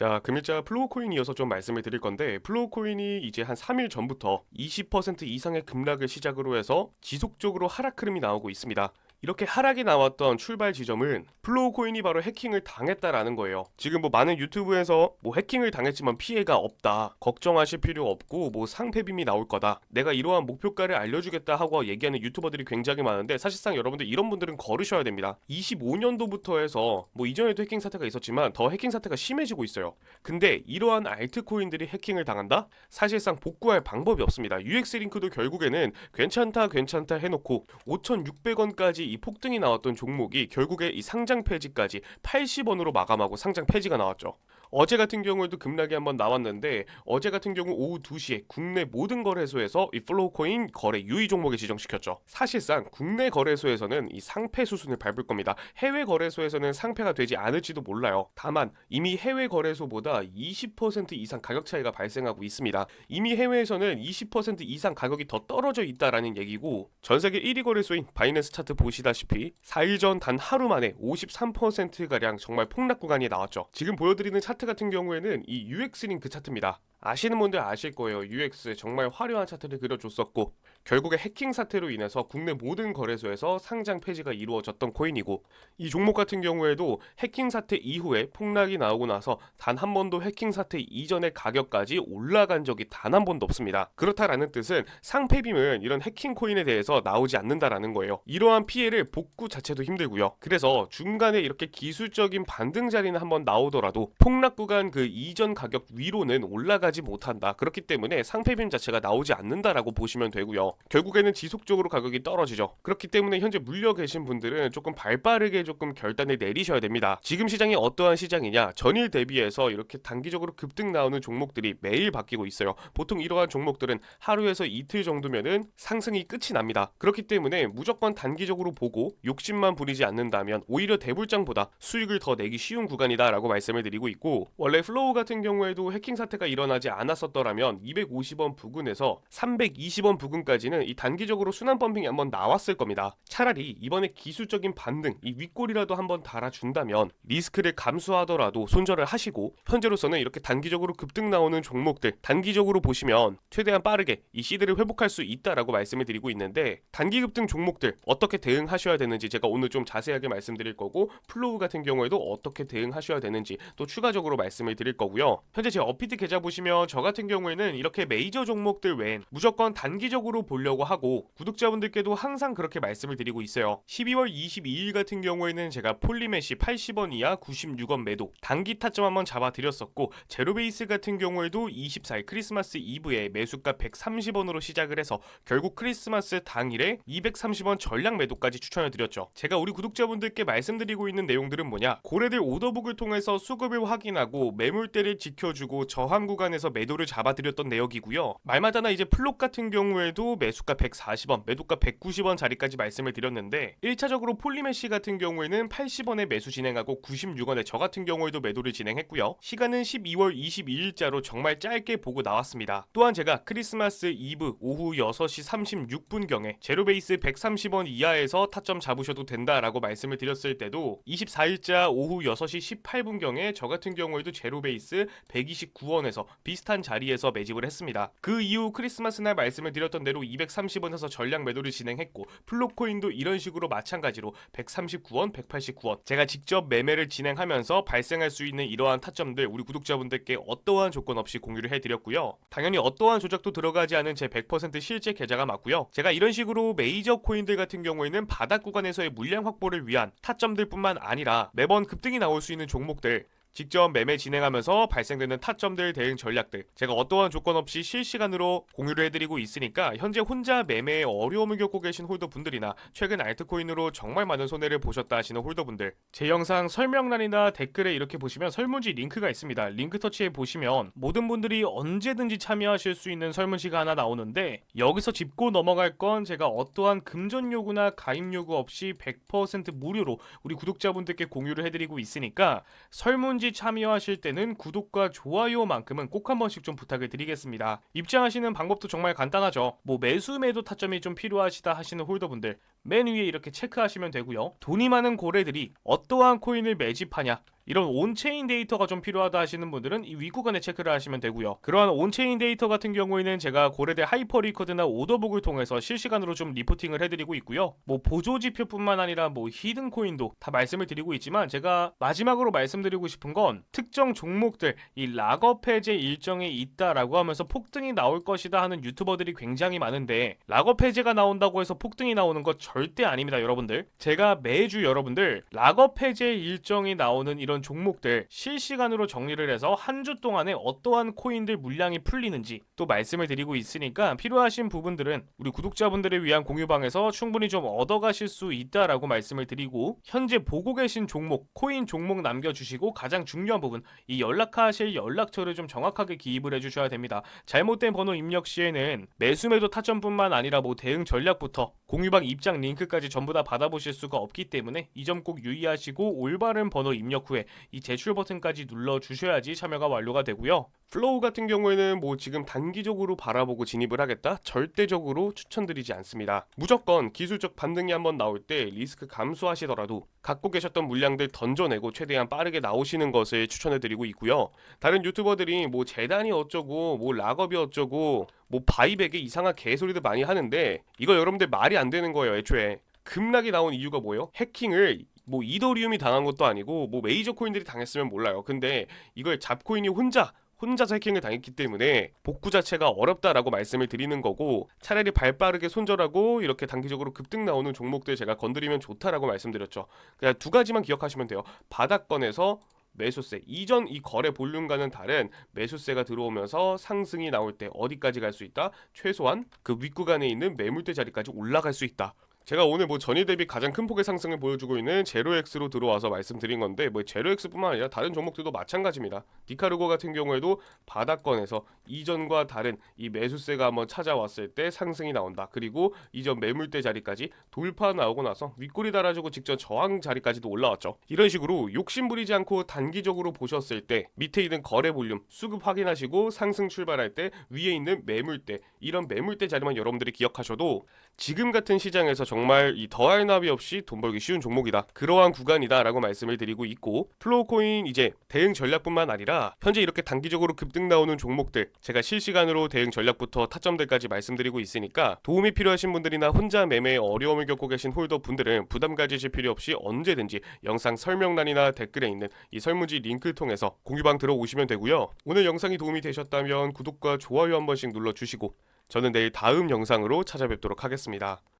자, 금일자 플로우 코인 이어서 좀 말씀을 드릴 건데 플로우 코인이 이제 한 3일 전부터 20% 이상의 급락을 시작으로 해서 지속적으로 하락 흐름이 나오고 있습니다. 이렇게 하락이 나왔던 출발 지점은 플로우 코인이 바로 해킹을 당했다라는 거예요. 지금 뭐 많은 유튜브에서 뭐 해킹을 당했지만 피해가 없다. 걱정하실 필요 없고 뭐 상패빔이 나올 거다. 내가 이러한 목표가를 알려주겠다 하고 얘기하는 유튜버들이 굉장히 많은데 사실상 여러분들 이런 분들은 거르셔야 됩니다. 25년도부터 해서 뭐 이전에도 해킹 사태가 있었지만 더 해킹 사태가 심해지고 있어요. 근데 이러한 알트코인들이 해킹을 당한다? 사실상 복구할 방법이 없습니다. UX 링크도 결국에는 괜찮다 괜찮다 해놓고 5,600원까지 이 폭등이 나왔던 종목이 결국에 이 상장 폐지까지 80원으로 마감하고 상장 폐지가 나왔죠. 어제 같은 경우에도 급락이 한번 나왔는데 어제 같은 경우 오후 2시에 국내 모든 거래소에서 이 플로우코인 거래 유의 종목에 지정시켰죠. 사실상 국내 거래소에서는 이 상패 수순을 밟을 겁니다. 해외 거래소에서는 상패가 되지 않을지도 몰라요. 다만 이미 해외 거래소보다 20% 이상 가격 차이가 발생하고 있습니다. 이미 해외에서는 20% 이상 가격이 더 떨어져 있다라는 얘기고 전 세계 1위 거래소인 바이낸스 차트 보시다시피 4일 전 단 하루 만에 53%가량 정말 폭락 구간이 나왔죠. 지금 보여드리는 차트 같은 경우에는 이 UX 링크 차트입니다. 아시는 분들 아실 거예요. UX 정말 화려한 차트를 그려줬었고 결국에 해킹 사태로 인해서 국내 모든 거래소에서 상장 폐지가 이루어졌던 코인이고 이 종목 같은 경우에도 해킹 사태 이후에 폭락이 나오고 나서 단 한 번도 해킹 사태 이전의 가격까지 올라간 적이 단 한 번도 없습니다. 그렇다라는 뜻은 상패빔은 이런 해킹 코인에 대해서 나오지 않는다라는 거예요. 이러한 피해를 복구 자체도 힘들고요. 그래서 중간에 이렇게 기술적인 반등 자리는 한번 나오더라도 폭락 구간 그 이전 가격 위로는 올라가 지 못한다. 그렇기 때문에 상패빔 자체가 나오지 않는다라고 보시면 되고요. 결국에는 지속적으로 가격이 떨어지죠. 그렇기 때문에 현재 물려 계신 분들은 조금 발빠르게 조금 결단을 내리셔야 됩니다. 지금 시장이 어떠한 시장이냐? 전일 대비해서 이렇게 단기적으로 급등 나오는 종목들이 매일 바뀌고 있어요. 보통 이러한 종목들은 하루에서 이틀 정도면은 상승이 끝이 납니다. 그렇기 때문에 무조건 단기적으로 보고 욕심만 부리지 않는다면 오히려 대불장보다 수익을 더 내기 쉬운 구간이다라고 말씀을 드리고 있고 원래 플로우 같은 경우에도 해킹 사태가 일어나지 않았었더라면 250원 부근에서 320원 부근까지는 이 단기적으로 순환 펌핑이 한번 나왔을 겁니다. 차라리 이번에 기술적인 반등 이 윗골이라도 한번 달아준다면 리스크를 감수하더라도 손절을 하시고 현재로서는 이렇게 단기적으로 급등 나오는 종목들 단기적으로 보시면 최대한 빠르게 이 시드를 회복할 수 있다라고 말씀을 드리고 있는데 단기 급등 종목들 어떻게 대응하셔야 되는지 제가 오늘 좀 자세하게 말씀드릴 거고 플로우 같은 경우에도 어떻게 대응하셔야 되는지 또 추가적으로 말씀을 드릴 거고요. 현재 제 어피트 계좌 보시면 저 같은 경우에는 이렇게 메이저 종목들 외엔 무조건 단기적으로 보려고 하고 구독자분들께도 항상 그렇게 말씀을 드리고 있어요. 12월 22일 같은 경우에는 제가 폴리메시 80원 이하 96원 매도 단기 타점 한번 잡아드렸었고 제로베이스 같은 경우에도 24일 크리스마스 이브에 매수가 130원으로 시작을 해서 결국 크리스마스 당일에 230원 전량 매도까지 추천을 드렸죠. 제가 우리 구독자분들께 말씀드리고 있는 내용들은 뭐냐? 고래들 오더북을 통해서 수급을 확인하고 매물대를 지켜주고 저항 구간에 서 매도를 잡아드렸던 내역이고요. 말마다나 이제 플롯 같은 경우에도 매수가 140원, 매도가 190원 자리까지 말씀을 드렸는데 1차적으로 폴리메시 같은 경우에는 80원에 매수 진행하고 96원에 저 같은 경우에도 매도를 진행했고요. 시간은 12월 22일자로 정말 짧게 보고 나왔습니다. 또한 제가 크리스마스 이브 오후 6시 36분경에 제로베이스 130원 이하에서 타점 잡으셔도 된다라고 말씀을 드렸을 때도 24일자 오후 6시 18분경에 저 같은 경우에도 제로베이스 129원에서 비슷한 자리에서 매집을 했습니다. 그 이후 크리스마스 날 말씀을 드렸던 대로 230원에서 전량 매도를 진행했고 플로코인도 이런 식으로 마찬가지로 139원, 189원 제가 직접 매매를 진행하면서 발생할 수 있는 이러한 타점들 우리 구독자분들께 어떠한 조건 없이 공유를 해드렸고요. 당연히 어떠한 조작도 들어가지 않은 제 100% 실제 계좌가 맞고요. 제가 이런 식으로 메이저 코인들 같은 경우에는 바닥 구간에서의 물량 확보를 위한 타점들뿐만 아니라 매번 급등이 나올 수 있는 종목들 직접 매매 진행하면서 발생되는 타점들 대응 전략들. 제가 어떠한 조건 없이 실시간으로 공유를 해드리고 있으니까 현재 혼자 매매에 어려움을 겪고 계신 홀더분들이나 최근 알트코인으로 정말 많은 손해를 보셨다 하시는 홀더분들. 제 영상 설명란이나 댓글에 이렇게 보시면 설문지 링크가 있습니다. 링크 터치해 보시면 모든 분들이 언제든지 참여하실 수 있는 설문지가 하나 나오는데 여기서 짚고 넘어갈 건 제가 어떠한 금전 요구나 가입 요구 없이 100% 무료로 우리 구독자분들께 공유를 해드리고 있으니까 설문 설문지 참여하실 때는 구독과 좋아요만큼은 꼭 한 번씩 좀 부탁을 드리겠습니다. 입장하시는 방법도 정말 간단하죠. 뭐 매수 매도 타점이 좀 필요하시다 하시는 홀더분들 맨 위에 이렇게 체크하시면 되고요. 돈이 많은 고래들이 어떠한 코인을 매집하냐 이런 온체인 데이터가 좀 필요하다 하시는 분들은 이 윗구간에 체크를 하시면 되고요. 그러한 온체인 데이터 같은 경우에는 제가 고래대 하이퍼리커드나 오더북을 통해서 실시간으로 좀 리포팅을 해드리고 있고요. 뭐 보조 지표뿐만 아니라 뭐 히든 코인도 다 말씀을 드리고 있지만 제가 마지막으로 말씀드리고 싶은 건 특정 종목들 이 락업 해제 일정이 있다라고 하면서 폭등이 나올 것이다 하는 유튜버들이 굉장히 많은데 락업 해제가 나온다고 해서 폭등이 나오는 것 절대 아닙니다, 여러분들. 제가 매주 여러분들 락업 해제 일정이 나오는 이런 종목들 실시간으로 정리를 해서 한 주 동안에 어떠한 코인들 물량이 풀리는지 또 말씀을 드리고 있으니까 필요하신 부분들은 우리 구독자분들을 위한 공유방에서 충분히 좀 얻어가실 수 있다라고 말씀을 드리고 현재 보고 계신 종목, 코인 종목 남겨주시고 가장 중요한 부분 이 연락하실 연락처를 좀 정확하게 기입을 해주셔야 됩니다. 잘못된 번호 입력 시에는 매수매도 타점뿐만 아니라 뭐 대응 전략부터 공유방 입장 링크까지 전부 다 받아보실 수가 없기 때문에 이 점 꼭 유의하시고 올바른 번호 입력 후에 이 제출 버튼까지 눌러 주셔야지 참여가 완료가 되고요. 플로우 같은 경우에는 뭐 지금 단기적으로 바라보고 진입을 하겠다? 절대적으로 추천드리지 않습니다. 무조건 기술적 반등이 한번 나올 때 리스크 감수하시더라도 갖고 계셨던 물량들 던져내고 최대한 빠르게 나오시는 것을 추천해드리고 있고요. 다른 유튜버들이 뭐 재단이 어쩌고 뭐 락업이 어쩌고 뭐 바이백에 이상한 개소리들 많이 하는데 이거 여러분들 말이 안 되는 거예요 애초에. 급락이 나온 이유가 뭐예요? 해킹을 뭐 이더리움이 당한 것도 아니고 뭐 메이저 코인들이 당했으면 몰라요. 근데 이걸 잡코인이 혼자 혼자서 해킹을 당했기 때문에 복구 자체가 어렵다라고 말씀을 드리는 거고 차라리 발 빠르게 손절하고 이렇게 단기적으로 급등 나오는 종목들 제가 건드리면 좋다라고 말씀드렸죠. 그냥 두 가지만 기억하시면 돼요. 바닥권에서 매수세 이전 이 거래 볼륨과는 다른 매수세가 들어오면서 상승이 나올 때 어디까지 갈 수 있다? 최소한 그 윗구간에 있는 매물대 자리까지 올라갈 수 있다. 제가 오늘 뭐 전일 대비 가장 큰 폭의 상승을 보여주고 있는 제로엑스로 들어와서 말씀드린 건데 뭐 제로엑스뿐만 아니라 다른 종목들도 마찬가지입니다. 디카르고 같은 경우에도 바닥권에서 이전과 다른 이 매수세가 한번 찾아왔을 때 상승이 나온다. 그리고 이전 매물대 자리까지 돌파 나오고 나서 윗골이 달아주고 직전 저항 자리까지도 올라왔죠. 이런 식으로 욕심 부리지 않고 단기적으로 보셨을 때 밑에 있는 거래 볼륨 수급 확인하시고 상승 출발할 때 위에 있는 매물대 이런 매물대 자리만 여러분들이 기억하셔도 지금 같은 시장에서 정말 이 더할 나위 없이 돈 벌기 쉬운 종목이다. 그러한 구간이다라고 말씀을 드리고 있고 플로우 코인 이제 대응 전략뿐만 아니라 현재 이렇게 단기적으로 급등 나오는 종목들 제가 실시간으로 대응 전략부터 타점들까지 말씀드리고 있으니까 도움이 필요하신 분들이나 혼자 매매에 어려움을 겪고 계신 홀더 분들은 부담 가지실 필요 없이 언제든지 영상 설명란이나 댓글에 있는 이 설문지 링크를 통해서 공유방 들어오시면 되고요. 오늘 영상이 도움이 되셨다면 구독과 좋아요 한 번씩 눌러주시고 저는 내일 다음 영상으로 찾아뵙도록 하겠습니다.